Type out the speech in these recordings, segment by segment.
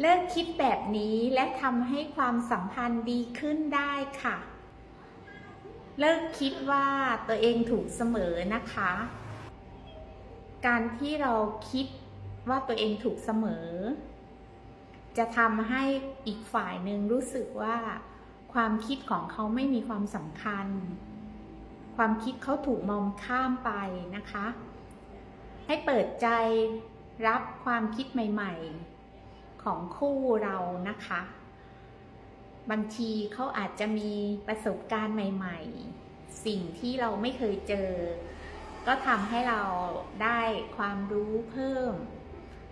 เลิกคิดแบบนี้และทำให้ความสัมพันธ์ดีขึ้นได้ค่ะ เลิกคิดว่าตัวเองถูกเสมอนะคะ การที่เราคิดว่าตัวเองถูกเสมอ จะทำให้อีกฝ่ายหนึ่งรู้สึกว่า ความคิดของเขาไม่มีความสำคัญ ความคิดเขาถูกมองข้ามไปนะคะ ให้เปิดใจรับความคิดใหม่ ๆ ของคู่เรานะคะ บางทีเขาอาจจะมีประสบการณ์ใหม่ ๆ สิ่งที่เราไม่เคยเจอ ก็ทำให้เราได้ความรู้เพิ่ม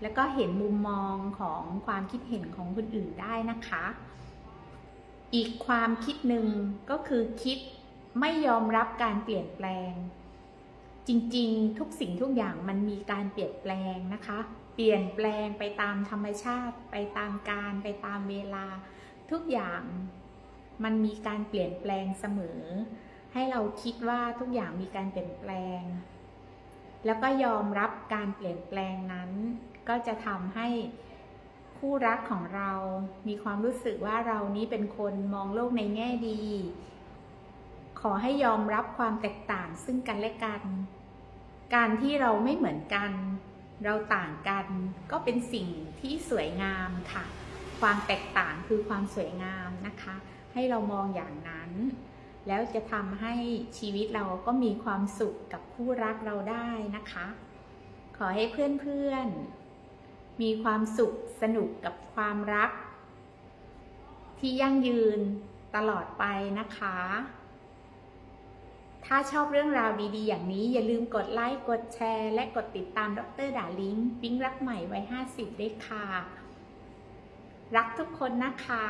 แล้วก็เห็นมุมมองของความคิดเห็นของคนอื่นได้นะคะ อีกความคิดหนึ่งก็คือคิดไม่ยอมรับการเปลี่ยนแปลง จริงๆ ทุกสิ่งทุกอย่างมันมีการเปลี่ยนแปลงนะคะ เปลี่ยนแปลงไปตามธรรมชาติ ไปตามการไปตามเวลา ทุกอย่างมันมีการเปลี่ยนแปลงเสมอ ให้เราคิดว่าทุกอย่างมีการเปลี่ยนแปลง แล้วก็ยอมรับการเปลี่ยนแปลงนั้น ก็จะทำให้คู่รักของเรา มีความรู้สึกว่าเรานี้เป็นคนมองโลกในแง่ดี ขอให้ยอมรับความแตกต่างซึ่งกันและกัน การที่เราไม่เหมือนกัน เราต่างกันก็เป็นสิ่งที่สวยงามค่ะ ความแตกต่างคือความสวยงามนะคะ ให้เรามองอย่างนั้น แล้วจะทำให้ชีวิตเราก็มีความสุขกับคู่รักเราได้นะคะ ขอให้เพื่อนๆ มีความสุขสนุกกับความรัก ที่ยั่งยืนตลอดไปนะคะ ถ้าชอบเรื่องราวดีๆ อย่างนี้อย่าลืมกดไลค์ กดแชร์ และกดติดตามดรดาลิงปิ๊งรักใหม่ไว้50 ด้วยค่ะ รักทุกคนนะคะ